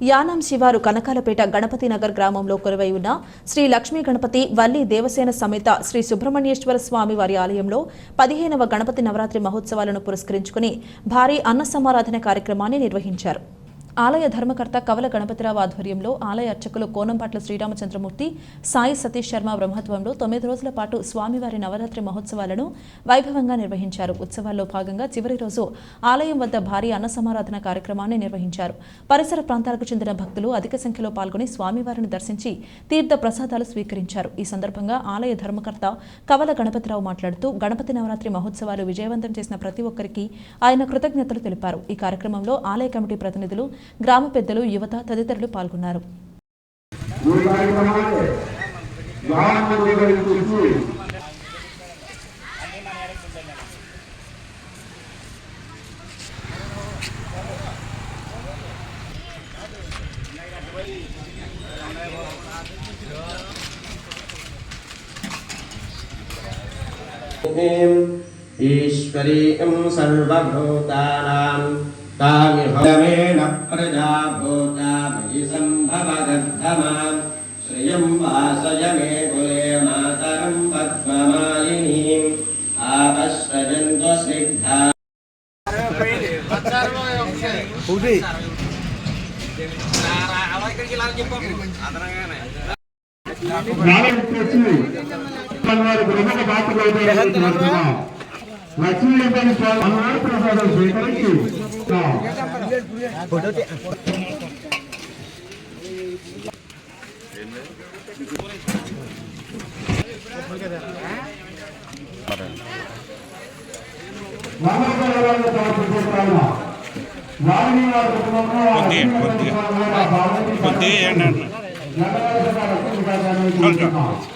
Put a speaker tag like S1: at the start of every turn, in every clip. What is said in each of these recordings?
S1: యానాం శివారు కనకాలపేట గణపతి నగర్ గ్రామంలో కొలువై ఉన్న శ్రీ లక్ష్మీ గణపతి వల్లి దేవసేన సమేత శ్రీ సుబ్రహ్మణ్యేశ్వర స్వామి వారి ఆలయంలో పదిహేనవ గణపతి నవరాత్రి మహోత్సవాలను పురస్కరించుకుని భారీ అన్న సమారాధన కార్యక్రమాన్ని నిర్వహించారు. ఆలయ ధర్మకర్త కవల గణపతిరావు ఆధ్వర్యంలో ఆలయ అర్చకులు కోనంపాట్ల శ్రీరామచంద్రమూర్తి సాయి సతీష్ శర్మ బ్రహ్మత్వంలో తొమ్మిది రోజుల పాటు స్వామివారి నవరాత్రి మహోత్సవాలను వైభవంగా నిర్వహించారు. ఉత్సవాల్లో భాగంగా చివరి రోజు ఆలయం వద్ద భారీ అన్న సమారాధన కార్యక్రమాన్ని నిర్వహించారు. పరిసర ప్రాంతాలకు చెందిన భక్తులు అధిక సంఖ్యలో పాల్గొని స్వామివారిని దర్శించి తీర్థ ప్రసాదాలు స్వీకరించారు. ఈ సందర్భంగా ఆలయ ధర్మకర్త కవల గణపతిరావు మాట్లాడుతూ గణపతి నవరాత్రి మహోత్సవాలు విజయవంతం చేసిన ప్రతి ఒక్కరికి ఆయన కృతజ్ఞతలు తెలిపారు. ఈ కార్యక్రమంలో ఆలయ కమిటీ ప్రతినిధులు గ్రామ పెద్దలు యువత తదితరులు పాల్గొన్నారు
S2: ఈ కార్యక్రమాన్ని గ్రామంలో నిర్వహించి
S3: ईश्वरीं सर्वभूतानां तामिहमेन प्रजा भूता मयि सम्भवगर्धमां श्रियं वासय मे कुले मातरं पद्ममालिनीम् आपश्रयन्तो स्निग्धा
S2: గ్రామం వచ్చి వారి ప్రముఖ పాత్రలు అవుతారు లక్ష్మీదేవి స్వామి అన్నవారి ప్రసాదం స్వీకరించి
S4: కొద్దిగా ఏంటంటే
S2: లక్ష్మీవంతర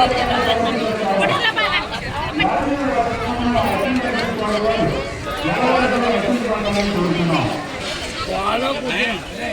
S2: అవుతారని కోరుతున్నాం
S5: చాలా ఉంది ఇయ్య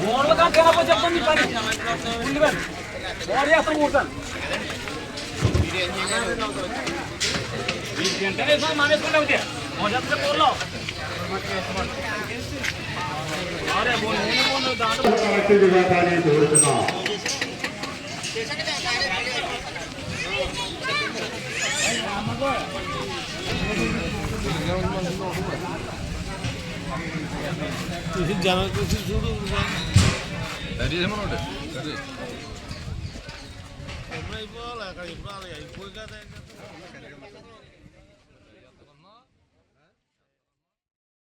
S5: ముందు అంటే సూర్యుడు ఉండి బాగా గణేష్ చెప్పండి పని చేస్తాం కూర్చొని మానేసుకుంటా ఉంటే మొదటి పోల్లో കണക്ട് ചെയ്താക്കാനായി ചോദിക്കുന്ന
S2: ਤੁਸੀਂ ਜਾਣਾ ਤੁਸੀਂ
S4: ਸ਼ੁਰੂ ഡാഡി നമ്മളോട് നമ്മളെ ഇപ്പോൾ കഴിപ്പുറാതെ പോയി കഥ